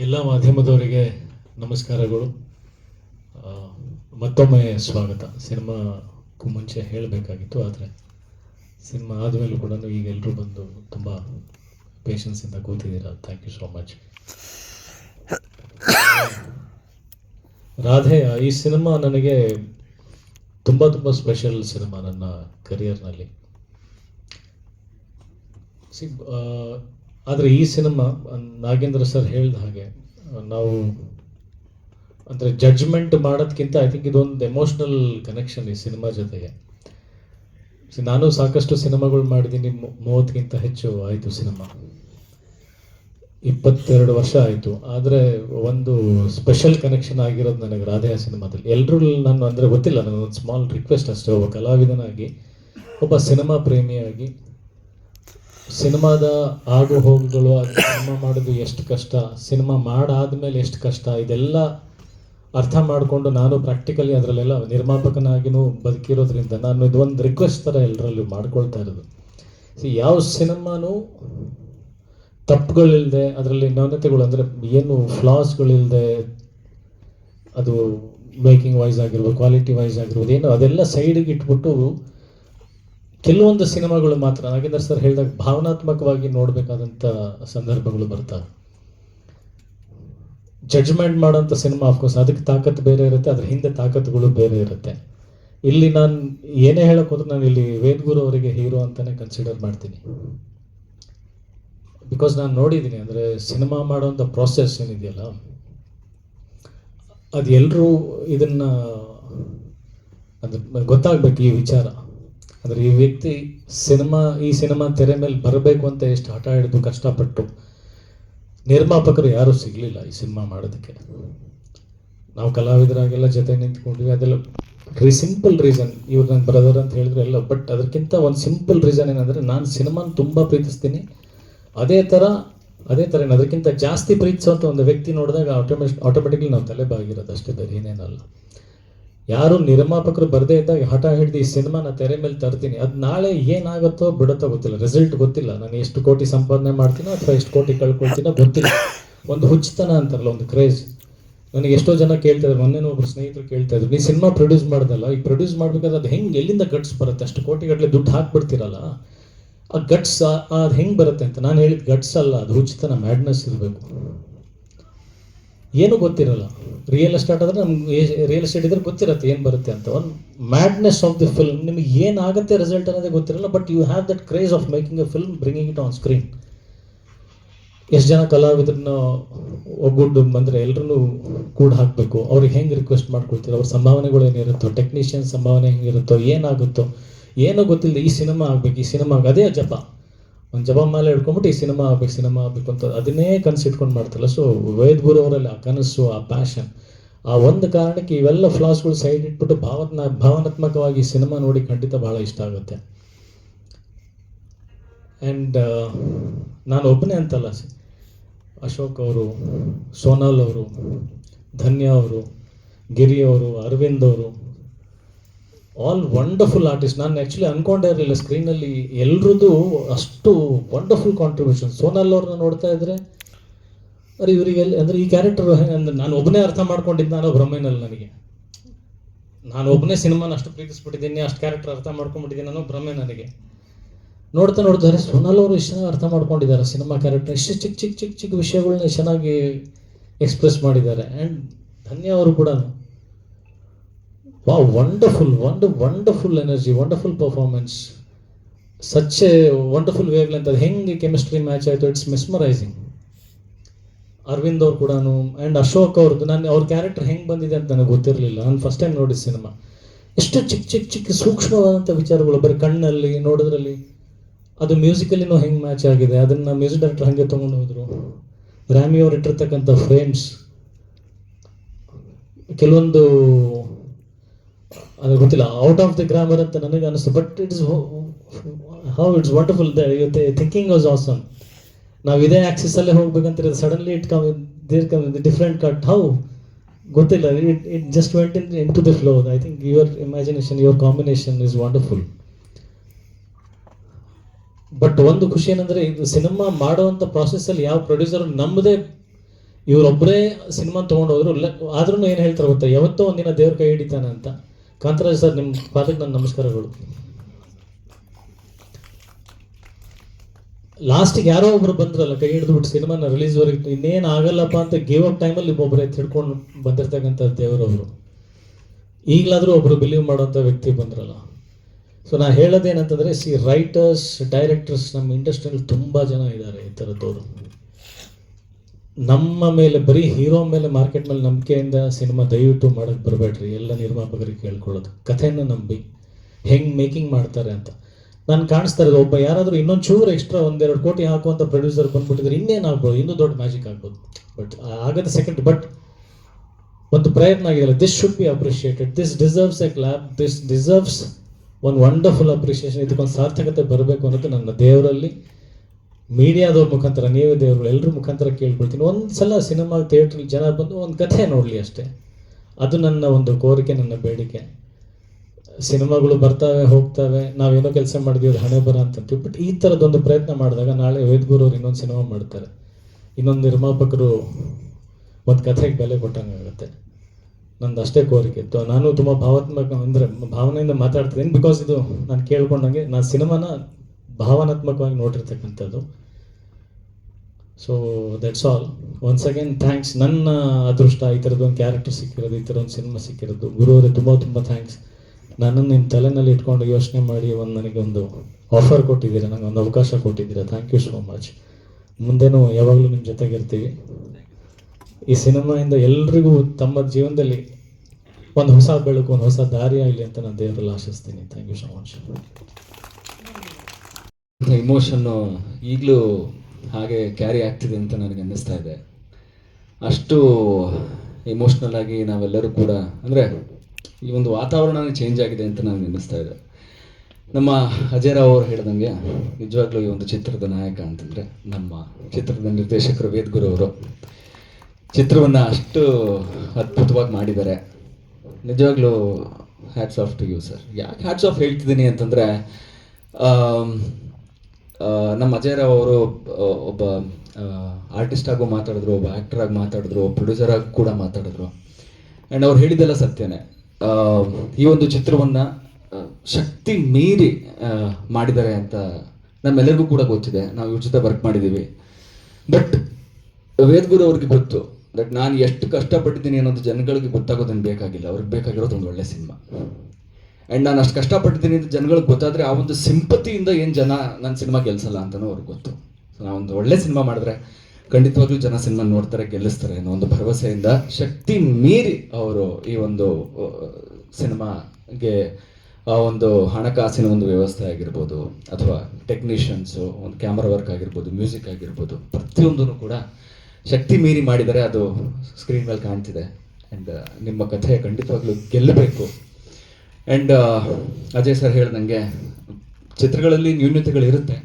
ಎಲ್ಲ ಮಾಧ್ಯಮದವರಿಗೆ ನಮಸ್ಕಾರಗಳು. ಮತ್ತೊಮ್ಮೆ ಸ್ವಾಗತ. ಸಿನಿಮಾಕ್ಕೂ ಮುಂಚೆ ಹೇಳಬೇಕಾಗಿತ್ತು, ಆದರೆ ಸಿನಿಮಾ ಆದಮೇಲೂ ಕೂಡ ಈಗ ಎಲ್ಲರೂ ಬಂದು ತುಂಬ ಪೇಷನ್ಸಿಂದ ಕೂತಿದ್ದೀರಾ? Thank you so much Radhe, ಈ ಸಿನಿಮಾ ನನಗೆ ತುಂಬ ತುಂಬ ಸ್ಪೆಷಲ್ ಸಿನಿಮಾ ನನ್ನ ಕರಿಯರ್ನಲ್ಲಿ ಸಿ ಆದರೆ ಈ ಸಿನಿಮಾ, ನಾಗೇಂದ್ರ ಸರ್ ಹೇಳಿದ ಹಾಗೆ, ನಾವು ಅಂದರೆ ಜಡ್ಜ್ಮೆಂಟ್ ಮಾಡೋದಕ್ಕಿಂತ ಐ ಥಿಂಕ್ ಇದೊಂದು ಎಮೋಷ್ನಲ್ ಕನೆಕ್ಷನ್ ಈ ಸಿನಿಮಾ ಜೊತೆಗೆ. ನಾನು ಸಾಕಷ್ಟು ಸಿನಿಮಾಗಳು ಮಾಡಿದ್ದೀನಿ ಮೂವತ್ತಕ್ಕಿಂತ ಹೆಚ್ಚು ಆಯಿತು ಸಿನಿಮಾ. ಇಪ್ಪತ್ತೆರಡು ವರ್ಷ ಆಯಿತು. ಆದರೆ ಒಂದು ಸ್ಪೆಷಲ್ ಕನೆಕ್ಷನ್ ಆಗಿರೋದು ನನಗೆ ರಾಧೆಯ ಸಿನಿಮಾದಲ್ಲಿ. ಎಲ್ಲರೂ ನಾನು ಅಂದರೆ ಗೊತ್ತಿಲ್ಲ ನಾನು ಒಂದು ಸ್ಮಾಲ್ ರಿಕ್ವೆಸ್ಟ್ ಅಷ್ಟೇ, ಒಬ್ಬ ಕಲಾವಿದನಾಗಿ, ಒಬ್ಬ ಸಿನಿಮಾ ಪ್ರೇಮಿಯಾಗಿ ಸಿನಿಮಾದ ಆಗು ಹೋಗುಗಳು ಅದು ಸಿನಿಮಾ ಮಾಡೋದು ಎಷ್ಟು ಕಷ್ಟ, ಸಿನಿಮಾ ಮಾಡಾದ್ಮೇಲೆ ಎಷ್ಟು ಕಷ್ಟ, ಇದೆಲ್ಲ ಅರ್ಥ ಮಾಡಿಕೊಂಡು ನಾನು ಪ್ರಾಕ್ಟಿಕಲಿ ಅದರಲ್ಲೆಲ್ಲ ನಿರ್ಮಾಪಕನಾಗಿನೂ ಬದುಕಿರೋದ್ರಿಂದ ನಾನು ಇದೊಂದು ರಿಕ್ವೆಸ್ಟ್ ಥರ ಎಲ್ಲರಲ್ಲೂ ಮಾಡ್ಕೊಳ್ತಾ ಇರೋದು. ಯಾವ ಸಿನಿಮಾನೂ ತಪ್ಪುಗಳಿಲ್ಲದೆ ಅದರಲ್ಲಿ ನ್ಯೂನತೆಗಳು ಅಂದರೆ ಏನು ಫ್ಲಾಸ್ಗಳಿಲ್ಲದೆ ಅದು ಮೇಕಿಂಗ್ ವೈಸ್ ಆಗಿರ್ಬೋದು ಕ್ವಾಲಿಟಿ ವೈಸ್ ಆಗಿರ್ಬೋದು, ಏನು ಅದೆಲ್ಲ ಸೈಡಿಗೆ ಇಟ್ಬಿಟ್ಟು ಕೆಲವೊಂದು ಸಿನಿಮಾಗಳು ಮಾತ್ರ. ನಾಗೇಂದ್ರ ಸರ್ ಹೇಳಿದಾಗ ಭಾವನಾತ್ಮಕವಾಗಿ ನೋಡಬೇಕಾದಂಥ ಸಂದರ್ಭಗಳು ಬರ್ತಾವೆ ಜಡ್ಜ್ಮೆಂಟ್ ಮಾಡೋಂಥ ಸಿನಿಮಾ ಆಫ್ಕೋರ್ಸ್ ಅದಕ್ಕೆ ತಾಕತ್ತು ಬೇರೆ ಇರುತ್ತೆ, ಅದ್ರ ಹಿಂದೆ ತಾಕತ್ತುಗಳು ಬೇರೆ ಇರುತ್ತೆ. ಇಲ್ಲಿ ನಾನು ಏನೇ ಹೇಳಕ್ ಹೋದ್ರೆ ನಾನು ಇಲ್ಲಿ ವೇದ್ಗುರು ಅವರಿಗೆ ಹೀರೋ ಅಂತಾನೆ ಕನ್ಸಿಡರ್ ಮಾಡ್ತೀನಿ. ಬಿಕಾಸ್ ನಾನು ನೋಡಿದ್ದೀನಿ ಅಂದರೆ ಸಿನಿಮಾ ಮಾಡೋಂಥ ಪ್ರೋಸೆಸ್ ಏನಿದೆಯಲ್ಲ, ಅದು ಎಲ್ಲರೂ ಇದನ್ನು ಅದು ಗೊತ್ತಾಗಬೇಕು ಈ ವಿಚಾರ. ಅಂದರೆ ಈ ವ್ಯಕ್ತಿ ಸಿನಿಮಾ, ಈ ಸಿನಿಮಾ ತೆರೆ ಮೇಲೆ ಬರಬೇಕು ಅಂತ ಎಷ್ಟು ಹಠ ಹಿಡಿದು ಕಷ್ಟಪಟ್ಟು ನಿರ್ಮಾಪಕರು ಯಾರೂ ಸಿಗಲಿಲ್ಲ ಈ ಸಿನಿಮಾ ಮಾಡೋದಕ್ಕೆ. ನಾವು ಕಲಾವಿದರಾಗೆಲ್ಲ ಜೊತೆ ನಿಂತ್ಕೊಂಡ್ವಿ, ಅದೆಲ್ಲ ರೀ ಸಿಂಪಲ್ ರೀಸನ್ ಇವ್ರು ನನ್ನ ಬ್ರದರ್ ಅಂತ ಹೇಳಿದ್ರೆ ಎಲ್ಲ ಬಟ್ ಅದಕ್ಕಿಂತ ಒಂದು ಸಿಂಪಲ್ ರೀಸನ್ ಏನಂದರೆ ನಾನು ಸಿನಿಮಾನ ತುಂಬ ಪ್ರೀತಿಸ್ತೀನಿ. ಅದೇ ಥರ ಅದೇ ಥರ ಏನು, ಅದಕ್ಕಿಂತ ಜಾಸ್ತಿ ಪ್ರೀತಿಸುವಂಥ ಒಂದು ವ್ಯಕ್ತಿ ನೋಡಿದಾಗ ಆಟೋಮೆಟ್ ಆಟೋಮೆಟಿಕ್ಲಿ ನಾವು ತಲೆ ಬಾಗಿರೋದು ಅಷ್ಟೇ, ಬೇರೆ ಏನೇನಲ್ಲ ಯಾರು ನಿರ್ಮಾಪಕರು ಬರದೇ ಇದ್ದಾಗ ಹಠ ಹಿಡಿದು ಈ ಸಿನಿಮಾನ ತೆರೆ ಮೇಲೆ ತರ್ತೀನಿ. ಅದು ನಾಳೆ ಏನಾಗುತ್ತೋ ಬಿಡುತ್ತೋ ಗೊತ್ತಿಲ್ಲ. ರಿಸಲ್ಟ್ ಗೊತ್ತಿಲ್ಲ. ನಾನು ಎಷ್ಟು ಕೋಟಿ ಸಂಪಾದನೆ ಮಾಡ್ತೀನೋ ಅಥವಾ ಎಷ್ಟು ಕೋಟಿ ಕಳ್ಕೊಳ್ತೀನೋ ಗೊತ್ತಿಲ್ಲ. ಒಂದು ಹುಚ್ಚತನ ಅಂತಾರಲ್ಲ, ಒಂದು ಕ್ರೇಜ್ ನನಗೆ ಎಷ್ಟೋ ಜನ ಕೇಳ್ತಾ ಇದ್ರು ಮೊನ್ನೆ ಒಬ್ರು ಸ್ನೇಹಿತರು ಕೇಳ್ತಾ ಇದ್ರು ನೀ ಸಿನಿಮಾ ಪ್ರೊಡ್ಯೂಸ್ ಮಾಡ್ದಲ್ಲ? ಈಗ ಪ್ರೊಡ್ಯೂಸ್ ಮಾಡ್ಬೇಕಾದ್ರೆ ಅದು ಹೆಂಗೆ, ಎಲ್ಲಿಂದ ಗಟ್ಸ್ ಬರುತ್ತೆ? ಅಷ್ಟು ಕೋಟಿಗಟ್ಟಲೆ ದುಡ್ಡು ಹಾಕ್ಬಿಡ್ತೀರಲ್ಲ? ಆ ಗಟ್ಸ್ ಅದು ಹೆಂಗೆ ಬರುತ್ತೆ? ಅಂತ. ನಾನು ಹೇಳಿದ ಗಟ್ಸ್ ಅಲ್ಲ, ಅದು ಹುಚ್ಚತನ ಮ್ಯಾಡ್ನೆಸ್ ಇರಬೇಕು. ಏನು ಗೊತ್ತಿರಲ್ಲ. ರಿಯಲ್ ಎಸ್ಟೇಟ್ ಆದರೆ ನಮ್ಗೆ ರಿಯಲ್ ಎಸ್ಟೇಟ್ ಇದ್ರೆ ಗೊತ್ತಿರುತ್ತೆ ಏನು ಬರುತ್ತೆ ಅಂತ. ಒಂದು ಮ್ಯಾಡ್ನೆಸ್ ಆಫ್ ದಿ ಫಿಲ್ಮ್ ನಿಮಗೆ ಏನಾಗುತ್ತೆ ರಿಸಲ್ಟ್ ಅನ್ನೋದೇ ಗೊತ್ತಿರಲ್ಲ but you have that craze of making a film bringing it on screen ಎಷ್ಟು ಜನ ಕಲಾವಿದ್ರನ್ನ ಒಗ್ಗೂಡು ಬಂದರೆ ಎಲ್ಲರೂ ಕೂಡ ಹಾಕಬೇಕು. ಅವ್ರಿಗೆ ಹೆಂಗೆ ರಿಕ್ವೆಸ್ಟ್ ಮಾಡ್ಕೊಳ್ತೀರೋ ಅವ್ರ ಸಂಭಾವನೆಗಳು ಏನಿರುತ್ತೋ ಟೆಕ್ನಿಷಿಯನ್ ಸಂಭಾವನೆ ಹೆಂಗಿರುತ್ತೋ, ಏನಾಗುತ್ತೋ, ಏನೋ ಗೊತ್ತಿಲ್ಲ ಈ ಸಿನಿಮಾ ಆಗ್ಬೇಕು, ಈ ಸಿನಿಮಾ ಅದೇ ಜಪ. ಒಂದು ಜವಾಬ್ ಮೇಲೆ ಹಿಡ್ಕೊಂಡ್ಬಿಟ್ಟು ಈ ಸಿನಿಮಾ ಆಗ್ಬೇಕು ಸಿನಿಮಾ ಆಗ್ಬೇಕು ಅಂತ ಅದನ್ನೇ ಕನಸು ಇಟ್ಕೊಂಡು ಮಾಡ್ತಾರಲ್ಲ. ಸೊ ವೇದ್ ಗುರು ಅವರಲ್ಲಿ ಆ ಕನಸು, ಆ ಪ್ಯಾಷನ್ ಆ ಒಂದು ಕಾರಣಕ್ಕೆ ಇವೆಲ್ಲ ಫ್ಲಾಸ್ಗಳು ಸೈಡ್ ಇಟ್ಬಿಟ್ಟು ಭಾವನ ಭಾವನಾತ್ಮಕವಾಗಿ ಸಿನಿಮಾ ನೋಡಿ ಖಂಡಿತ ಭಾಳ ಇಷ್ಟ ಆಗುತ್ತೆ. ಆ್ಯಂಡ್ ನಾನು ಒಬ್ಬನೇ ಅಂತಲ್ಲ. ಅಶೋಕ್ ಅವರು, ಸೋನಾಲ್ ಅವರು, ಧನ್ಯ ಅವರು, ಗಿರಿ ಅವರು, ಅರವಿಂದ್ ಅವರು ಆಲ್ ವಂಡರ್ಫುಲ್ ಆರ್ಟಿಸ್ಟ್ ನಾನು ಆ್ಯಕ್ಚುಲಿ ಅನ್ಕೊಂಡೇ ಇರಲಿಲ್ಲ ಸ್ಕ್ರೀನಲ್ಲಿ ಎಲ್ರದ್ದು ಅಷ್ಟು ವಂಡರ್ಫುಲ್ ಕಾಂಟ್ರಿಬ್ಯೂಷನ್ ಸೋನಲ್ ಅವ್ರನ್ನ ನೋಡ್ತಾ ಇದ್ರೆ, ಅರೆ ಇವರಿಗೆ ಅಂದರೆ ಈ ಕ್ಯಾರೆಕ್ಟರ್ ನಾನು ಒಬ್ಬನೇ ಅರ್ಥ ಮಾಡ್ಕೊಂಡಿದ್ದು ನಾನು ಭ್ರಮೆನಲ್ಲಿ ನನಗೆ. ನಾನು ಒಬ್ಬನೇ ಸಿನಿಮಾನ ಅಷ್ಟು ಪ್ರೀತಿಸ್ಬಿಟ್ಟಿದ್ದೀನಿ, ಅಷ್ಟು ಕ್ಯಾರೆಕ್ಟರ್ ಅರ್ಥ ಮಾಡ್ಕೊಂಡ್ಬಿಟ್ಟಿದ್ದೀನಿ ಅನ್ನೋ ಭ್ರಮೆ ನನಗೆ. ನೋಡ್ತಾ ನೋಡ್ತಾರೆ ಸೋನಲ್ ಅವರು ಇಷ್ಟ ಚೆನ್ನಾಗಿ ಅರ್ಥ ಮಾಡ್ಕೊಂಡಿದ್ದಾರೆ ಸಿನಿಮಾ ಕ್ಯಾರೆಕ್ಟರ್ ಇಷ್ಟು ಚಿಕ್ಕ ಚಿಕ್ಕ ಚಿಕ್ಕ ಚಿಕ್ಕ ವಿಷಯಗಳನ್ನ ಚೆನ್ನಾಗಿ ಎಕ್ಸ್ಪ್ರೆಸ್ ಮಾಡಿದ್ದಾರೆ. ಆ್ಯಂಡ್ ಧನ್ಯ ಅವರು ಕೂಡ ವಾ wonderful wonder wonderful energy wonderful performance such a wonderful wave ಅದು ಹೆಂಗೆ ಕೆಮಿಸ್ಟ್ರಿ ಮ್ಯಾಚ್ ಆಯಿತು ಇಟ್ಸ್ ಮೆಸ್ಮರೈಸಿಂಗ್ ಅರವಿಂದ್ ಅವ್ರು ಕೂಡ ಆ್ಯಂಡ್ ಅಶೋಕ್ ಅವ್ರದ್ದು ನಾನು ಅವ್ರ ಕ್ಯಾರೆಕ್ಟರ್ ಹೆಂಗೆ ಬಂದಿದೆ ಅಂತ ನನಗೆ ಗೊತ್ತಿರಲಿಲ್ಲ. ನಾನು ಫಸ್ಟ್ ಟೈಮ್ ನೋಡಿದ ಸಿನಿಮಾ ಎಷ್ಟು ಚಿಕ್ಕ ಚಿಕ್ಕ ಚಿಕ್ಕ ಸೂಕ್ಷ್ಮವಾದಂಥ ವಿಚಾರಗಳು ಬರೀ ಕಣ್ಣಲ್ಲಿ, ನೋಡೋದ್ರಲ್ಲಿ. ಅದು ಮ್ಯೂಸಿಕಲ್ಲಿನೂ ಹೆಂಗೆ ಮ್ಯಾಚ್ ಆಗಿದೆ? ಅದನ್ನು ಮ್ಯೂಸಿಕ್ ಡೈರೆಕ್ಟರ್ ಹಾಗೆ ತೊಗೊಂಡು ಹೋದರು. ರಾಮಿ ಅವ್ರು ಇಟ್ಟಿರ್ತಕ್ಕಂಥ ಫ್ರೇಮ್ಸ್ ಕೆಲವೊಂದು ಅದು ಗೊತ್ತಿಲ್ಲ. ಔಟ್ ಆಫ್ ದಿ ಗ್ರಾಮರ್ ಅಂತ ನನಗೆ ಅನಿಸ್ತು. But it's how it's wonderful thinking was awesome ನಾವು ಇದೇ ಆಕ್ಸಿಸ್ ಅಲ್ಲೇ ಹೋಗ್ಬೇಕಂತ suddenly it come there come different cut how ಗೊತ್ತಿಲ್ಲ. It it just went in into the flow I think your imagination your combination is wonderful but ಒಂದು ಖುಷಿ ಏನಂದ್ರೆ, ಇದು cinema ಮಾಡುವಂಥ ಪ್ರಾಸೆಸ್ಸಲ್ಲಿ ಯಾವ ಪ್ರೊಡ್ಯೂಸರ್ ನಮ್ಮದೇ ಇವರೊಬ್ಬರೇ ಸಿನಿಮಾ ತೊಗೊಂಡು ಹೋದ್ರು. ಆದ್ರೂ ಏನು ಹೇಳ್ತಾರೆ ಗೊತ್ತಾ? ಯಾವತ್ತೋ ಒಂದಿನ ದೇವ್ರ ಕೈ ಹಿಡಿತಾನೆ ಅಂತ. ಕಾಂತರಾಜ್ ಸರ್ ನಿಮ್ಮ ಪಾತ್ರಕ್ಕೆ ನನ್ನ ನಮಸ್ಕಾರಗಳು. ಲಾಸ್ಟಿಗೆ ಯಾರೋ ಒಬ್ರು ಬಂದ್ರಲ್ಲ, ಕೈ ಹಿಡಿದು ಬಿಟ್ಟು ಸಿನಿಮಾನ ರಿಲೀಸ್ವರೆಗೆ ಇನ್ನೇನು ಆಗಲ್ಲಪ್ಪ ಅಂತ ಗೇವ್ ಅಪ್ ಟೈಮಲ್ಲಿ ಒಬ್ಬರೇ ತಿಳ್ಕೊಂಡು ಬಂದಿರ್ತಕ್ಕಂಥ ದೇವರವರು ಈಗಲಾದರೂ ಒಬ್ಬರು ಬಿಲೀವ್ ಮಾಡೋಂಥ ವ್ಯಕ್ತಿ ಬಂದ್ರಲ್ಲ. ಸೊ ನಾನು ಹೇಳೋದೇನಂತಂದರೆ ಸಿ ರೈಟರ್ಸ್ ಡೈರೆಕ್ಟರ್ಸ್ ನಮ್ಮ ಇಂಡಸ್ಟ್ರಿಯಲ್ಲಿ ತುಂಬ ಜನ ಇದ್ದಾರೆ ಈ ಥರದ್ದವರು ನಮ್ಮ ಮೇಲೆ, ಬರೀ ಹೀರೋ ಮೇಲೆ ಮಾರ್ಕೆಟ್ ಮೇಲೆ ನಂಬಿಕೆಯಿಂದ ಸಿನಿಮಾ ದಯವಿಟ್ಟು ಮಾಡೋಕ್ಕೆ ಬರಬೇಡ್ರಿ. ಎಲ್ಲ ನಿರ್ಮಾಪಕರಿಗೆ ಕೇಳ್ಕೊಳ್ಳೋದು. ಕಥೆಯನ್ನು ನಂಬಿ, ಹೆಂಗೆ ಮೇಕಿಂಗ್ ಮಾಡ್ತಾರೆ ಅಂತ. ನಾನು ಕಾಣಿಸ್ತಾ ಇರೋದು, ಒಬ್ಬ ಯಾರಾದರೂ ಇನ್ನೊಂದು ಚೂರು ಎಕ್ಸ್ಟ್ರಾ ಒಂದೆರಡು ಕೋಟಿ ಹಾಕುವಂಥ ಪ್ರೊಡ್ಯೂಸರ್ ಬಂದ್ಬಿಟ್ಟಿದ್ರೆ ಇನ್ನೇನು ಆಗ್ಬೋದು ಇನ್ನೂ ದೊಡ್ಡ ಮ್ಯಾಜಿಕ್ ಆಗ್ಬೋದು. ಬಟ್ ಆಗದ ಸೆಕೆಂಡ್ ಬಟ್ ಒಂದು ಪ್ರಯತ್ನ ಆಗಿದೆಯಲ್ಲ this should be appreciated this deserves a clap this deserves ಒಂದು ವಂಡರ್ಫುಲ್ ಅಪ್ರಿಷಿಯೇಷನ್ ಇದಕ್ಕೊಂದು ಸಾರ್ಥಕತೆ ಬರಬೇಕು ಅನ್ನೋದು ನನ್ನ ದೇವರಲ್ಲಿ. ಮೀಡಿಯಾದವ್ರ ಮುಖಾಂತರ, ನೀವೇ ದೇವರು ಎಲ್ಲರ ಮುಖಾಂತರ ಕೇಳ್ಕೊಳ್ತೀನಿ. ಒಂದು ಸಲ ಸಿನಿಮಾ ಥಿಯೇಟ್ರಲ್ಲಿ ಜನ ಬಂದು ಒಂದು ಕಥೆ ನೋಡಲಿ ಅಷ್ಟೇ. ಅದು ನನ್ನ ಒಂದು ಕೋರಿಕೆ, ನನ್ನ ಬೇಡಿಕೆ. ಸಿನಿಮಾಗಳು ಬರ್ತಾವೆ, ಹೋಗ್ತವೆ, ನಾವೇನೋ ಕೆಲಸ ಮಾಡಿದೀವಿ ಹಣೆ ಬರ ಅಂತಂತೀವಿ. ಬಟ್ ಈ ಥರದೊಂದು ಪ್ರಯತ್ನ ಮಾಡಿದಾಗ ನಾಳೆ ವೇದ್ಗುರು ಅವ್ರು ಇನ್ನೊಂದು ಸಿನಿಮಾ ಮಾಡ್ತಾರೆ. ಇನ್ನೊಂದು ನಿರ್ಮಾಪಕರು ಒಂದು ಕಥೆಗೆ ಬೆಲೆ ಕೊಟ್ಟಂಗಾಗುತ್ತೆ. ನಂದು ಅಷ್ಟೇ ಕೋರಿಕೆ ಇತ್ತು. ನಾನು ತುಂಬ ಭಾವಾತ್ಮಕ, ಅಂದರೆ ಭಾವನೆಯಿಂದ ಮಾತಾಡ್ತಿದ್ದೀನಿ. ಬಿಕಾಸ್ ಇದು ನಾನು ಕೇಳ್ಕೊಂಡಂಗೆ, ನಾನು ಸಿನಿಮಾನ ಭಾವನಾತ್ಮಕವಾಗಿ ನೋಡಿರ್ತಕ್ಕಂಥದ್ದು. So that's all once again thanks ನನ್ನ ಅದೃಷ್ಟ ಈ ಥರದ್ದು ಒಂದು ಕ್ಯಾರೆಕ್ಟರ್ ಸಿಕ್ಕಿರೋದು, ಈ ಥರ ಒಂದು ಸಿನಿಮಾ ಸಿಕ್ಕಿರೋದು. ಗುರುವರೇ ತುಂಬ ತುಂಬ ಥ್ಯಾಂಕ್ಸ್ ನನ್ನನ್ನು ನಿಮ್ಮ ತಲೆನಲ್ಲಿ ಇಟ್ಕೊಂಡು ಯೋಚನೆ ಮಾಡಿ ಒಂದು ನನಗೆ ಒಂದು ಆಫರ್ ಕೊಟ್ಟಿದ್ದೀರ ನನಗೆ ಒಂದು ಅವಕಾಶ ಕೊಟ್ಟಿದ್ದೀರಾ. ಥ್ಯಾಂಕ್ ಯು ಸೋ ಮಚ್ ಮುಂದೆನೂ ಯಾವಾಗಲೂ ನಿಮ್ಮ ಜೊತೆಗಿರ್ತೀವಿ ಈ ಸಿನಿಮಾಯಿಂದ ಎಲ್ರಿಗೂ ತಮ್ಮ ಜೀವನದಲ್ಲಿ ಒಂದು ಹೊಸ ಬೆಳಕು, ಒಂದು ಹೊಸ ದಾರಿ ಆಗಲಿ ಅಂತ ನಾನು ದೇವರಲ್ಲಿ ಆಶಿಸ್ತೀನಿ. ಥ್ಯಾಂಕ್ ಯು ಸೊ ಮಚ್ ಇಮೋಷನ್ನು ಈಗಲೂ ಹಾಗೆ ಕ್ಯಾರಿ ಆಗ್ತಿದೆ ಅಂತ ನನಗೆ ಅನ್ನಿಸ್ತಾ ಇದೆ. ಅಷ್ಟು ಇಮೋಷ್ನಲ್ ಆಗಿ ನಾವೆಲ್ಲರೂ ಕೂಡ, ಅಂದರೆ ಈ ಒಂದು ವಾತಾವರಣ ಚೇಂಜ್ ಆಗಿದೆ ಅಂತ ನನಗೆ ಅನ್ನಿಸ್ತಾ ಇದೆ. ನಮ್ಮ ಅಜಯ್ ರಾವ್ ಅವರು ಹೇಳ್ದಂಗೆ, ನಿಜವಾಗ್ಲೂ ಈ ಒಂದು ಚಿತ್ರದ ನಾಯಕ ಅಂತಂದರೆ ನಮ್ಮ ಚಿತ್ರದ ನಿರ್ದೇಶಕರು ವೇದ್ಗುರು ಅವರು. ಚಿತ್ರವನ್ನು ಅಷ್ಟು ಅದ್ಭುತವಾಗಿ ಮಾಡಿದ್ದಾರೆ. ನಿಜವಾಗ್ಲೂ hats off to you sir ಯಾಕೆ ಹ್ಯಾಟ್ಸ್ ಆಫ್ ಹೇಳ್ತಿದ್ದೀನಿ ಅಂತಂದರೆ ನಮ್ಮ ಅಜಯ್ ರಾವ್ ಅವರು ಒಬ್ಬ ಆರ್ಟಿಸ್ಟ್ ಆಗೂ ಮಾತಾಡಿದ್ರು, ಒಬ್ಬ ಆ್ಯಕ್ಟರ್ ಆಗಿ ಮಾತಾಡಿದ್ರು ಪ್ರೊಡ್ಯೂಸರ್ ಆಗಿ ಕೂಡ ಮಾತಾಡಿದ್ರು. ಆ್ಯಂಡ್ ಅವ್ರು ಹೇಳಿದ್ದೆಲ್ಲ ಸತ್ಯನೇ. ಈ ಒಂದು ಚಿತ್ರವನ್ನು ಶಕ್ತಿ ಮೀರಿ ಮಾಡಿದ್ದಾರೆ ಅಂತ ನಮ್ಮೆಲ್ಲರಿಗೂ ಕೂಡ ಗೊತ್ತಿದೆ. ನಾವು ಇವ್ರ ಜೊತೆ ವರ್ಕ್ ಮಾಡಿದ್ದೀವಿ. ಬಟ್ ವೇದ್ಗುರು ಅವ್ರಿಗೆ ಗೊತ್ತು ದಟ್ ನಾನು ಎಷ್ಟು ಕಷ್ಟಪಟ್ಟಿದ್ದೀನಿ ಅನ್ನೋದು ಜನಗಳಿಗೆ ಗೊತ್ತಾಗೋದನ್ನು ಬೇಕಾಗಿಲ್ಲ. ಅವ್ರಿಗೆ ಬೇಕಾಗಿರೋದು ಒಂದು ಒಳ್ಳೆ ಸಿನಿಮಾ. ಆ್ಯಂಡ್ ನಾನು ಅಷ್ಟು ಕಷ್ಟಪಟ್ಟಿದ್ದೀನಿ ಅಂತ ಜನಗಳಿಗೆ ಗೊತ್ತಾದರೆ ಆ ಒಂದು ಸಿಂಪತಿಯಿಂದ ಏನು ಜನ ನನ್ನ ಸಿನಿಮಾ ಗೆಲ್ಸಲ್ಲ ಅಂತಲೂ ಅವ್ರಿಗೆ ಗೊತ್ತು. ಸೊ ನಾವೊಂದು ಒಳ್ಳೆ ಸಿನಿಮಾ ಮಾಡಿದ್ರೆ ಖಂಡಿತವಾಗ್ಲೂ ಜನ ಸಿನಿಮಾ ನೋಡ್ತಾರೆ, ಗೆಲ್ಲಿಸ್ತಾರೆ ಅನ್ನೋ ಒಂದು ಭರವಸೆಯಿಂದ ಶಕ್ತಿ ಮೀರಿ ಅವರು ಈ ಒಂದು ಸಿನಿಮಾಗೆ ಆ ಒಂದು ಹಣಕಾಸಿನ ಒಂದು ವ್ಯವಸ್ಥೆ ಆಗಿರ್ಬೋದು, ಅಥವಾ ಟೆಕ್ನಿಷಿಯನ್ಸು ಒಂದು ಕ್ಯಾಮ್ರಾ ವರ್ಕ್ ಆಗಿರ್ಬೋದು ಮ್ಯೂಸಿಕ್ ಆಗಿರ್ಬೋದು ಪ್ರತಿಯೊಂದೂ ಕೂಡ ಶಕ್ತಿ ಮೀರಿ ಮಾಡಿದರೆ ಅದು ಸ್ಕ್ರೀನ್ ಮೇಲೆ ಕಾಣ್ತಿದೆ. ಆ್ಯಂಡ್ ನಿಮ್ಮ ಕಥೆ ಖಂಡಿತವಾಗ್ಲೂ ಗೆಲ್ಲಬೇಕು. ಆ್ಯಂಡ್ ಅಜಯ್ ಸರ್ ಹೇಳ್ದಂಗೆ ಚಿತ್ರಗಳಲ್ಲಿ ನ್ಯೂನ್ಯತೆಗಳಿರುತ್ತೆ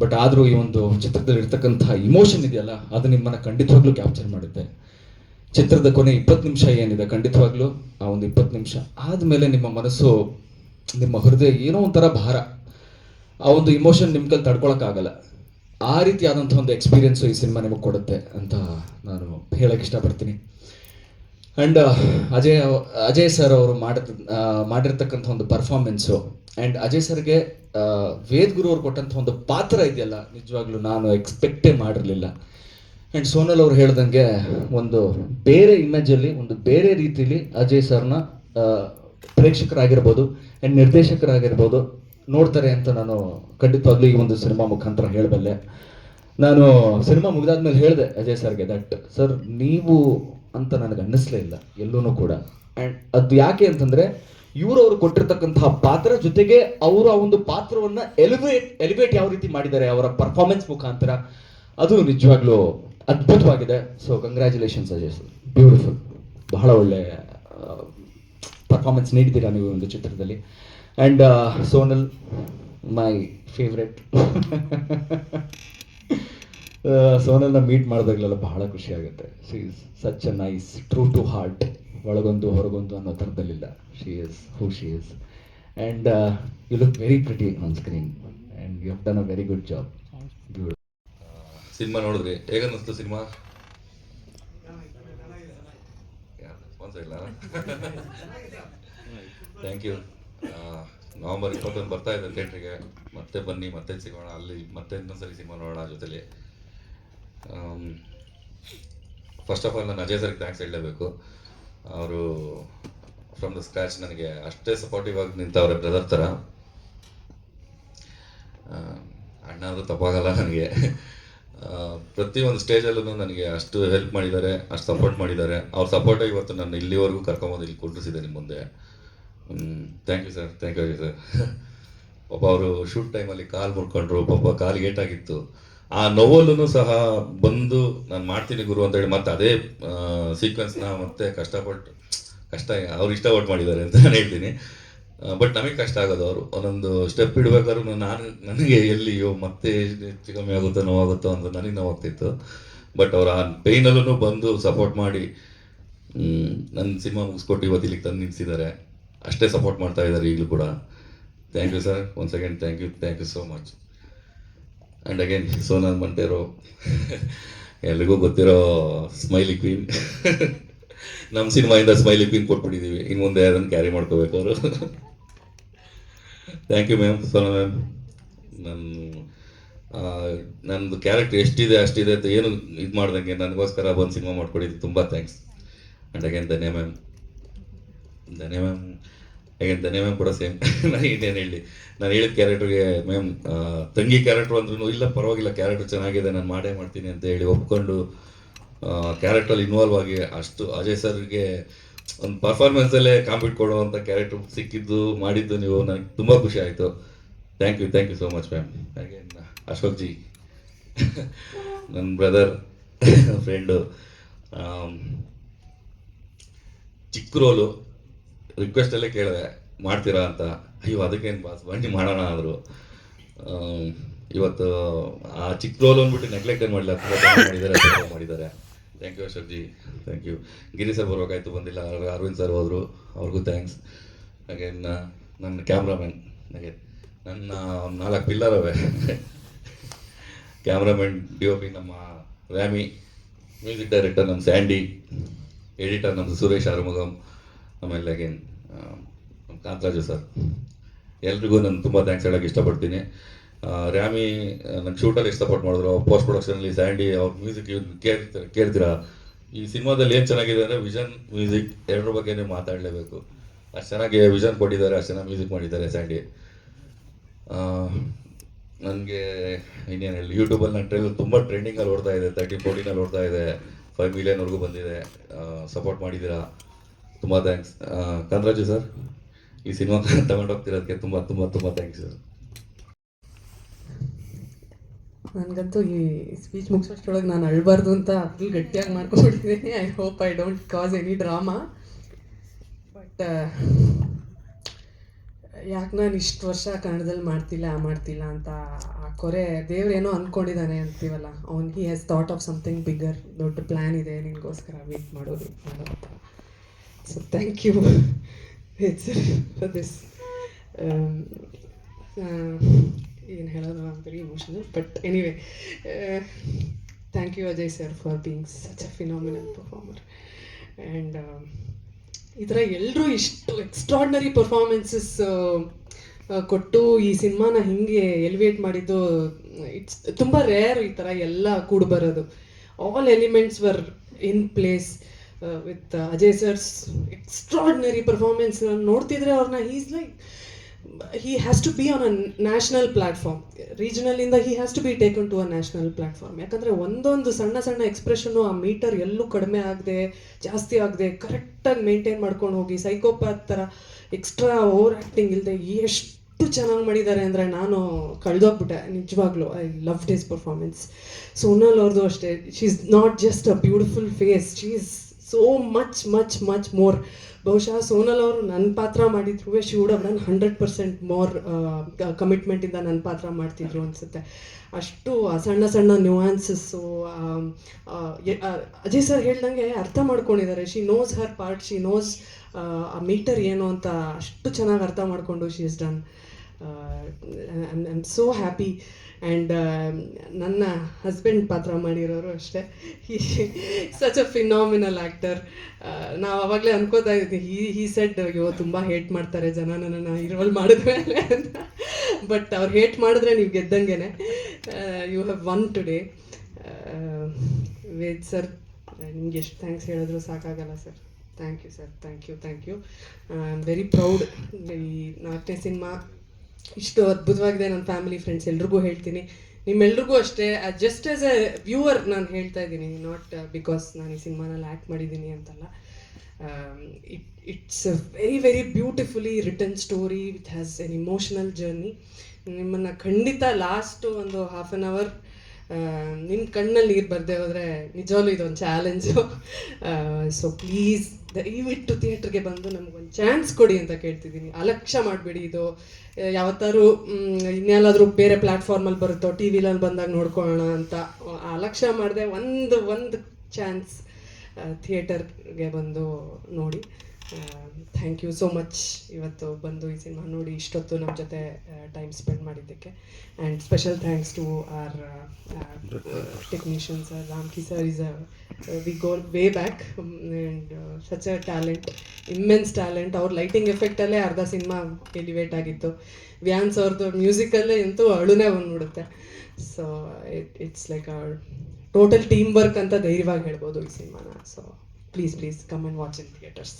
ಬಟ್ ಆದರೂ ಈ ಒಂದು ಚಿತ್ರದಲ್ಲಿ ಇರ್ತಕ್ಕಂಥ ಇಮೋಷನ್ ಇದೆಯಲ್ಲ, ಅದು ನಿಮ್ಮನ್ನು ಖಂಡಿತವಾಗ್ಲೂ ಕ್ಯಾಪ್ಚರ್ ಮಾಡುತ್ತೆ. ಚಿತ್ರದ ಕೊನೆ ಇಪ್ಪತ್ತು ನಿಮಿಷ ಏನಿದೆ, ಖಂಡಿತವಾಗ್ಲೂ ಆ ಒಂದು ಇಪ್ಪತ್ತು ನಿಮಿಷ. ಆದಮೇಲೆ ನಿಮ್ಮ ಮನಸ್ಸು, ನಿಮ್ಮ ಹೃದಯ ಏನೋ ಒಂಥರ ಭಾರ. ಆ ಒಂದು ಇಮೋಷನ್ ನಿಮ್ಮ ಕೈಲಿ ತಡ್ಕೊಳಕ್ಕಾಗಲ್ಲ ಆ ರೀತಿಯಾದಂಥ ಒಂದು ಎಕ್ಸ್ಪೀರಿಯನ್ಸು ಈ ಸಿನಿಮಾ ನಿಮಗೆ ಕೊಡುತ್ತೆ ಅಂತ ನಾನು ಹೇಳಕ್ಕೆ ಇಷ್ಟಪಡ್ತೀನಿ. ಆ್ಯಂಡ್ ಅಜಯ್ ಅಜಯ್ ಸರ್ ಅವರು ಮಾಡಿದ ಆ, ಮಾಡಿರ್ತಕ್ಕಂಥ ಒಂದು ಪರ್ಫಾರ್ಮೆನ್ಸು ಆ್ಯಂಡ್ ಅಜಯ್ ಸರ್ಗೆ ವೇದ್ಗುರು ವೇದ್ ಗುರು ಅವ್ರು ಕೊಟ್ಟಂಥ ಒಂದು ಪಾತ್ರ ಇದೆಯಲ್ಲ ನಿಜವಾಗ್ಲೂ ನಾನು ಎಕ್ಸ್ಪೆಕ್ಟೇ ಮಾಡಿರಲಿಲ್ಲ. ಆ್ಯಂಡ್ ಸೋನಲ್ ಅವ್ರು ಹೇಳ್ದಂಗೆ ಒಂದು ಬೇರೆ ಇಮೇಜಲ್ಲಿ ಒಂದು ಬೇರೆ ರೀತಿಯಲ್ಲಿ ಅಜಯ್ ಸರ್ನ ಪ್ರೇಕ್ಷಕರಾಗಿರ್ಬೋದು ಆ್ಯಂಡ್ ನಿರ್ದೇಶಕರಾಗಿರ್ಬೋದು ನೋಡ್ತಾರೆ ಅಂತ ನಾನು ಖಂಡಿತವಾಗ್ಲೂ ಈ ಒಂದು ಸಿನಿಮಾ ಮುಖಾಂತರ ಹೇಳಬಲ್ಲೆ. ನಾನು ಸಿನಿಮಾ ಮುಗಿದಾದ್ಮೇಲೆ ಹೇಳಿದೆ ಅಜಯ್ ಸರ್ಗೆ ದಟ್ ಸರ್ ನೀವು ಅಂತ ನನಗೆ ಅನ್ನಿಸ್ಲೇ ಇಲ್ಲ ಎಲ್ಲೂ ಕೂಡ. ಆ್ಯಂಡ್ ಅದು ಯಾಕೆ ಅಂತಂದ್ರೆ ಇವರು ಅವರು ಕೊಟ್ಟಿರ್ತಕ್ಕಂತಹ ಪಾತ್ರ ಜೊತೆಗೆ ಅವರು ಆ ಒಂದು ಪಾತ್ರವನ್ನ ಎಲಿವೇಟ್ ಎಲಿವೇಟ್ ಯಾವ ರೀತಿ ಮಾಡಿದ್ದಾರೆ ಅವರ ಪರ್ಫಾರ್ಮೆನ್ಸ್ ಮುಖಾಂತರ, ಅದು ನಿಜವಾಗ್ಲೂ ಅದ್ಭುತವಾಗಿದೆ. ಸೊ ಕಂಗ್ರ್ಯಾಚುಲೇಷನ್ಸ್ ಸರ್ ಬ್ಯೂಟಿಫುಲ್ ಬಹಳ ಒಳ್ಳೆ ಪರ್ಫಾರ್ಮೆನ್ಸ್ ನೀಡಿದ್ದೀರಾ ನೀವು ಒಂದು ಚಿತ್ರದಲ್ಲಿ. And Sonal my favourite ಸೋನಲ್ನ meet ಮಾಡಿದಾಗಲೆಲ್ಲ ಬಹಳ ಖುಷಿ ಆಗುತ್ತೆ she is such a nice true to heart ಒಳಗೊಂದು ಹೊರಗೊಂದು ಅನ್ನೋ ಥರದಲ್ಲಿಲ್ಲ. She is who she is and you look very pretty on screen and you have done a very good job cinema ನೋಡಿದ್ರಿ? ಹೇಗನ್ನಿಸ್ತು cinema? ಇಲ್ಲ? Thank you November ಇಪ್ಪತ್ತೊಂದು ಬರ್ತಾ ಇದೆ ಥಿಯೇಟ್ರಿಗೆ ಮತ್ತೆ ಬನ್ನಿ ಮತ್ತೆ ಸಿಗೋಣ. ಅಲ್ಲಿ ಮತ್ತೆ ಇನ್ನೊಂದ್ಸರಿ ಸಿನಿಮಾ ನೋಡೋಣ ಜೊತೆಲಿ. ಫಸ್ಟ್ ಆಫ್ ಆಲ್ ನಾನು ಅಜಯ್ ಸರ್ಗೆ ಥ್ಯಾಂಕ್ಸ್ ಹೇಳಲೇಬೇಕು. ಅವರು ಫ್ರಮ್ ದ ಸ್ಕ್ರ್ಯಾಚ್ ನನಗೆ ಅಷ್ಟೇ ಸಪೋರ್ಟಿವ್ ಆಗಿ ನಿಂತವ್ರೆ ಬ್ರದರ್ ಥರ. ಅಣ್ಣ ಅದು ತಪ್ಪಾಗಲ್ಲ ನನಗೆ. ಪ್ರತಿಯೊಂದು ಸ್ಟೇಜಲ್ಲೂ ನನಗೆ ಅಷ್ಟು ಹೆಲ್ಪ್ ಮಾಡಿದ್ದಾರೆ, ಅಷ್ಟು ಸಪೋರ್ಟ್ ಮಾಡಿದ್ದಾರೆ. ಅವ್ರ ಸಪೋರ್ಟ್ ಇವತ್ತು ನಾನು ಇಲ್ಲಿವರೆಗೂ ಕರ್ಕೊಂಬಂದು ಇಲ್ಲಿ ಕುಂಡ್ರಿಸಿದೆ ನಿಮ್ಮ ಮುಂದೆ. Thank you sir thank you sir ಪಾಪ ಅವರು ಶೂಟ್ ಟೈಮಲ್ಲಿ ಕಾಲು ಮುರ್ಕೊಂಡ್ರು, ಪಾಪ ಕಾಲು ಏಟಾಗಿತ್ತು ಆ ನೋವಲ್ಲೂ ಸಹ ಬಂದು ನಾನು ಮಾಡ್ತೀನಿ ಗುರು ಅಂತ ಹೇಳಿ ಮತ್ತೆ ಅದೇ ಸೀಕ್ವೆನ್ಸ್ನ ಮತ್ತೆ ಕಷ್ಟಪಟ್ಟು ಕಷ್ಟ, ಅವ್ರು ಇಷ್ಟಪಟ್ಟು ಮಾಡಿದ್ದಾರೆ ಅಂತ ನಾನು ಹೇಳ್ತೀನಿ. ಬಟ್ ನಮಗೆ ಕಷ್ಟ ಆಗೋದು ಅವರು. ಒಂದೊಂದು ಸ್ಟೆಪ್ ಇಡಬೇಕಾದ್ರೂ ನಾನು, ನನಗೆ ಎಲ್ಲಿಯೋ ಮತ್ತೆ ಹೆಚ್ಚು ಕಮ್ಮಿ ಆಗುತ್ತೋ ನೋವಾಗುತ್ತೋ ಅಂತ ನನಗೆ ನೋವಾಗ್ತಿತ್ತು. ಬಟ್ ಅವ್ರು ಆ ಪೈನಲ್ಲೂ ಬಂದು ಸಪೋರ್ಟ್ ಮಾಡಿ ನನ್ನ ಸಿನಿಮಾ ಮುಗಿಸ್ಕೊಟ್ಟು ಇವತ್ತು ಇಲ್ಲಿಗೆ ತಂದು ನಿಲ್ಲಿಸಿದ್ದಾರೆ ಅಷ್ಟೇ ಸಪೋರ್ಟ್ ಮಾಡ್ತಾ ಇದ್ದಾರೆ ಈಗಲೂ ಕೂಡ. Thank you sir one second thank you thank you so much and again Sonal Monteiro ಎಲ್ರಿಗೂ ಗೊತ್ತಿರೋ ಸ್ಮೈಲಿ ಕ್ವೀನ್ ನಮ್ಮ ಸಿನಿಮಾಯಿಂದ ಸ್ಮೈಲಿ ಕ್ವೀನ್ ಕೊಟ್ಬಿಟ್ಟಿದ್ದೀವಿ ಇನ್ನು ಮುಂದೆ ಅದನ್ನು ಕ್ಯಾರಿ ಮಾಡ್ಕೋಬೇಕು ಅವರು. Thank you ma'am Sona ma'am ನನ್ನ ನನ್ನದು ಕ್ಯಾರೆಕ್ಟರ್ ಎಷ್ಟಿದೆ, ಅಷ್ಟಿದೆ ಅಂತ ಏನು ಇದು ಮಾಡ್ದಂಗೆ ನನಗೋಸ್ಕರ ಬಂದು ಸಿನಿಮಾ ಮಾಡ್ಕೊಡಿದ್ದು ತುಂಬ thanks and again Dhanya ma'am Dhanya ma'am Dhanya ma'am ಕೂಡ ಸೇಮ್. ನಾನು ಇನ್ನೇನು ಹೇಳಿ. ನಾನು ಹೇಳಿದ ಕ್ಯಾರೆಕ್ಟರ್ಗೆ, ಮ್ಯಾಮ್ ತಂಗಿ ಕ್ಯಾರೆಕ್ಟ್ರು ಅಂದ್ರೂ ಇಲ್ಲ, ಪರವಾಗಿಲ್ಲ, ಕ್ಯಾರೆಕ್ಟರ್ ಚೆನ್ನಾಗಿದೆ, ನಾನು ಮಾಡೇ ಮಾಡ್ತೀನಿ ಅಂತ ಹೇಳಿ ಒಪ್ಕೊಂಡು ಕ್ಯಾರೆಕ್ಟ್ರಲ್ಲಿ ಇನ್ವಾಲ್ವ್ ಆಗಿ ಅಷ್ಟು ಅಜಯ್ ಸರ್ಗೆ ಒಂದು ಪರ್ಫಾರ್ಮೆನ್ಸಲ್ಲೇ ಕಾಂಪಿಟ್ ಕೊಡುವಂಥ ಕ್ಯಾರೆಕ್ಟರ್ ಸಿಕ್ಕಿದ್ದು, ಮಾಡಿದ್ದು ನೀವು, ನನಗೆ ತುಂಬ ಖುಷಿ ಆಯಿತು. Thank you thank you so much ma'am again Ashok ji ನನ್ನ ಬ್ರದರ್ ಫ್ರೆಂಡು ಚಿಕ್ಕ ರೋಲು ರಿಕ್ವೆಸ್ಟಲ್ಲೇ ಕೇಳಿದೆ, ಮಾಡ್ತೀರಾ ಅಂತ? ಅಯ್ಯೋ, ಅದಕ್ಕೇನು ಬಾಸ್ ಬನ್ನಿ ಮಾಡೋಣ, ಅಂದರು. ಇವತ್ತು, ಆ ಚಿಕ್ಕ ರೋಲ್ ಅಂದ್ಬಿಟ್ಟು ನೆಗ್ಲೆಕ್ಟ್ ಏನು ಮಾಡಿಲ್ಲ ಮಾಡಿದ್ದಾರೆ ಮಾಡಿದ್ದಾರೆ. Thank you Ashok ji. Thank you Giri sir ಬರ್ಬೇಕಾಯ್ತು ಬಂದಿಲ್ಲ. ಅರವಿಂದ್ ಸರ್ ಹೋದರು, ಅವ್ರಿಗೂ ಥ್ಯಾಂಕ್ಸ್ ಹಾಗೆ ನನ್ನ ಕ್ಯಾಮ್ರಾಮ್ಯಾನ್ ನನಗೆ ನನ್ನ ನಾಲ್ಕು ಪಿಲ್ಲರ್ ಅವೆ. ಕ್ಯಾಮ್ರಾಮನ್ ಡಿ ಒ ಪಿ ನಮ್ಮ ರ್ಯಾಮಿ ಮ್ಯೂಸಿಕ್ ಡೈರೆಕ್ಟರ್ ನಮ್ಮ ಸ್ಯಾಂಡಿ ಎಡಿಟರ್ ನಮ್ಮದು ಸುರೇಶ್ ಆರುಮುಗಂ ಆಮೇಲೆ ಅಗೇನ್ ನಮ್ಮ ಕಾಂತರಾಜು ಸರ್. ಎಲ್ರಿಗೂ ನಾನು ತುಂಬ ಥ್ಯಾಂಕ್ಸ್ ಹೇಳೋಕೆ ಇಷ್ಟಪಡ್ತೀನಿ. ರ್ಯಾಮಿ ನನ್ನ ಶೂಟಲ್ಲಿ ಎಷ್ಟು ಸಪೋರ್ಟ್ ಮಾಡಿದ್ರು ಪೋಸ್ಟ್ ಪ್ರೊಡಕ್ಷನಲ್ಲಿ ಸ್ಯಾಂಡಿ, ಅವ್ರ ಮ್ಯೂಸಿಕ್ ಕೇಳ್ತಾರೆ, ಕೇಳ್ತೀರಾ? ಈ ಸಿನಿಮಾದಲ್ಲಿ ಏನು ಚೆನ್ನಾಗಿದೆ ಅಂದರೆ ವಿಷನ್ ಮ್ಯೂಸಿಕ್ ಎರಡರ ಬಗ್ಗೆನೇ ಮಾತಾಡಲೇಬೇಕು. ಅಷ್ಟು ಚೆನ್ನಾಗಿ ವಿಷನ್ ಕೊಟ್ಟಿದ್ದಾರೆ, ಅಷ್ಟು ಚೆನ್ನಾಗಿ ಮ್ಯೂಸಿಕ್ ಮಾಡಿದ್ದಾರೆ ಸ್ಯಾಂಡಿ. ನನಗೆ ಇನ್ನೇನು ಹೇಳಿ ಯೂಟ್ಯೂಬಲ್ಲಿ ನನ್ನ ಟ್ರೈಲರ್ ತುಂಬ ಟ್ರೆಂಡಿಂಗಲ್ಲಿ ಓಡ್ತಾ ಇದೆ ತರ್ಟಿ ಫೋರ್ಟಿನಲ್ಲಿ ಓಡ್ತಾ ಇದೆ ಫೈವ್ ಮಿಲಿಯನ್ವರೆಗೂ ಬಂದಿದೆ. ಸಪೋರ್ಟ್ ಮಾಡಿದ್ದೀರಾ? ತುಂಬ ಥ್ಯಾಂಕ್ಸ್ ಕಾಂತರಾಜು ಸರ್ ಈ ಸಿನಿಮಾ ತಗೊಂಡೋಗ್ತಿರೋದಕ್ಕೆ ತುಂಬ ತುಂಬ ತುಂಬ ಥ್ಯಾಂಕ್ಸ್ ಸರ್ ನನಗಂತೂ ಈ ಸ್ಪೀಚ್ ಮುಗಿಸೋಷ್ಟೊಳಗೆ ನಾನು ಅಳ್ಬಾರ್ದು ಅಂತ ಫುಲ್ ಗಟ್ಟಿಯಾಗಿ ಮಾಡ್ಕೊಂಡ್ಬಿಟ್ಟಿದ್ದೀನಿ I hope I don't cause any drama but ಯಾಕೆ ನಾನು ಇಷ್ಟು ವರ್ಷ ಕನ್ನಡದಲ್ಲಿ ಮಾಡ್ತಿಲ್ಲ ಮಾಡ್ತಿಲ್ಲ ಅಂತ ಆ ಕೊರೆ ದೇವ್ರೇನೋ ಅಂದ್ಕೊಂಡಿದ್ದಾನೆ ಅಂತೀವಲ್ಲ. ಅವ್ನು he has thought of something bigger ದೊಡ್ಡ ಪ್ಲ್ಯಾನ್ ಇದೆ, ನಿನಗೋಸ್ಕರ ವೇಟ್ ಮಾಡೋದು ವೇಟ್ ಅಂತ so thank you for this ಏನು ಹೇಳೋದು I'm very emotional but anyway thank you Ajay sir for being such a phenomenal performer and ಈ ಥರ ಎಲ್ಲರೂ ಇಷ್ಟು ಎಕ್ಸ್ಟ್ರಾಡ್ನರಿ ಪರ್ಫಾರ್ಮೆನ್ಸಸ್ ಕೊಟ್ಟು ಈ ಸಿನಿಮಾನ ಹಿಂಗೆ ಎಲಿವೇಟ್ ಮಾಡಿದ್ದು ಇಟ್ಸ್ ತುಂಬ ರೇರ್ ಈ ಥರ ಎಲ್ಲ ಕೂಡ ಬರೋದು all elements were in place with Ajay sir's extraordinary performance ನೋಡ್ತಿದ್ರೆ ಅವ್ರನ್ನ is like he has to be on a national platform. Regional ಇಂದ he has to be taken to a national platform ಯಾಕಂದರೆ ಒಂದೊಂದು ಸಣ್ಣ ಸಣ್ಣ ಎಕ್ಸ್ಪ್ರೆಷನು ಆ metre ಎಲ್ಲೂ ಕಡಿಮೆ ಆಗದೆ, ಜಾಸ್ತಿ ಆಗದೆ ಕರೆಕ್ಟಾಗಿ ಮೇಂಟೈನ್ ಮಾಡ್ಕೊಂಡು ಹೋಗಿ ಸೈಕೋಪಾತ್ ಥರ ಎಕ್ಸ್ಟ್ರಾ ಓವರ್ ಆ್ಯಕ್ಟಿಂಗ್ ಇಲ್ಲದೆ ಎಷ್ಟು ಚೆನ್ನಾಗಿ ಮಾಡಿದ್ದಾರೆ ಅಂದರೆ ನಾನು ಕಳೆದೋಗ್ಬಿಟ್ಟೆ, ನಿಜವಾಗ್ಲೂ. I love this performance Sonal ಅವ್ರದ್ದು ಅಷ್ಟೇ. She is not just a beautiful face she is so much much much more ಬಹುಶಃ ಸೋನಲ್ ಅವರು ನನ್ನ ಪಾತ್ರ ಮಾಡಿದ್ರು she have hundred percent more ಕಮಿಟ್ಮೆಂಟಿಂದ ನನ್ನ ಪಾತ್ರ ಮಾಡ್ತಿದ್ರು ಅನಿಸುತ್ತೆ. ಅಷ್ಟು ಸಣ್ಣ ಸಣ್ಣ ನ್ಯೂಯಾನ್ಸಸ್ಸು ಅಜಯ್ ಸರ್ ಹೇಳ್ದಂಗೆ ಅರ್ಥ ಮಾಡ್ಕೊಂಡಿದ್ದಾರೆ. She knows her part she knows ಆ ಮೀಟರ್ ಏನು ಅಂತ ಅಷ್ಟು ಚೆನ್ನಾಗಿ ಅರ್ಥ ಮಾಡಿಕೊಂಡು she is done I am so happy and ನನ್ನ ಹಸ್ಬೆಂಡ್ ಪಾತ್ರ ಮಾಡಿರೋರು ಅಷ್ಟೇ. ಸಚ್ ಅ ಫಿನಾಮಿನಲ್ ಆ್ಯಕ್ಟರ್ ನಾವು ಅವಾಗಲೇ ಅನ್ಕೋತಾ ಇದ್ವಿ ಈ ಈ ಸೆಡ್ ಅಯ್ಯೋ, ತುಂಬ ಹೇಟ್ ಮಾಡ್ತಾರೆ ಜನ ನನ್ನ ಇರೋಲ್ ಮಾಡಿದ್ಮೇಲೆ ಅಂತ. ಬಟ್ ಅವ್ರು ಹೇಟ್ ಮಾಡಿದ್ರೆ ನೀವು ಗೆದ್ದಂಗೆನೆ. You have won today Ved sir ನಿಮ್ಗೆ ಎಷ್ಟು ಥ್ಯಾಂಕ್ಸ್ ಹೇಳಿದ್ರು ಸಾಕಾಗಲ್ಲ sir thank you sir thank you thank you I am very proud ಈ ನಾಲ್ಕನೇ ಸಿನಿಮಾ ಇಷ್ಟು ಅದ್ಭುತವಾಗಿದೆ ನನ್ನ ಫ್ಯಾಮಿಲಿ ಫ್ರೆಂಡ್ಸ್ ಎಲ್ರಿಗೂ ಹೇಳ್ತೀನಿ. ನಿಮ್ಮೆಲ್ರಿಗೂ ಅಷ್ಟೇ ಜಸ್ಟ್ ಆಸ್ ಎ ವ್ಯೂವರ್ ನಾನು ಹೇಳ್ತಾ ಇದ್ದೀನಿ ನಾಟ್ ಬಿಕಾಸ್ ನಾನು ಈ ಸಿನಿಮಾನಲ್ಲಿ ಆ್ಯಕ್ಟ್ ಮಾಡಿದ್ದೀನಿ ಅಂತಲ್ಲ. It it's a very very beautifully written story with has an emotional journey ನಿಮ್ಮನ್ನು ಖಂಡಿತ ಲಾಸ್ಟು ಒಂದು ಹಾಫ್ ಆನ್ ಅವರ್ ನಿಮ್ಮ ಕಣ್ಣಲ್ಲಿ ನೀರು ಬರದೆ ಹೋದರೆ ನಿಜವಾಗ್ಲೂ ಇದೊಂದು ಚಾಲೆಂಜು ಸೊ ಪ್ಲೀಸ್ ದಯವಿಟ್ಟು ಥಿಯೇಟ್ರಿಗೆ ಬಂದು ನಮಗೊಂದು ಚಾನ್ಸ್ ಕೊಡಿ ಅಂತ ಕೇಳ್ತಿದ್ದೀನಿ. ಅಲಕ್ಷ್ಯ ಮಾಡಬೇಡಿ ಇದು. ಯಾವತ್ತಾದ್ರು ಇನ್ಯಾಲಾದ್ರೂ ಬೇರೆ ಪ್ಲ್ಯಾಟ್ಫಾರ್ಮಲ್ಲಿ ಬರುತ್ತೋ ಟಿ ವಿಲಲ್ಲಿ ಬಂದಾಗ ನೋಡ್ಕೊಳ್ಳೋಣ ಅಂತ. ಅಲಕ್ಷ್ಯ ಮಾಡಿದೆ ಒಂದು ಒಂದು ಚಾನ್ಸ್ ಥಿಯೇಟರ್ಗೆ ಬಂದು ನೋಡಿ. ಥ್ಯಾಂಕ್ ಯು ಸೋ ಮಚ್ ಇವತ್ತು ಬಂದು ಈ ಸಿನಿಮಾ ನೋಡಿ ಇಷ್ಟೊತ್ತು ನಮ್ಮ ಜೊತೆ ಟೈಮ್ ಸ್ಪೆಂಡ್ ಮಾಡಿದ್ದಕ್ಕೆ. And special thanks to our technician sir Ramki sir is we go way back and such a talent immense talent ಅವ್ರ ಲೈಟಿಂಗ್ ಎಫೆಕ್ಟಲ್ಲೇ ಅರ್ಧ ಸಿನಿಮಾ ಎಲಿವೇಟ್ ಆಗಿತ್ತು. ವ್ಯಾನ್ಸ್ ಅವ್ರದ್ದು ಮ್ಯೂಸಿಕಲ್ಲೇ ಅಂತೂ ಅಳುನೇ ನೋಡುತ್ತೆ so it it's like a total team work ಅಂತ ಧೈರ್ಯವಾಗಿ ಹೇಳ್ಬೋದು ಈ ಸಿನಿಮಾನ. So please please come and watch in theatres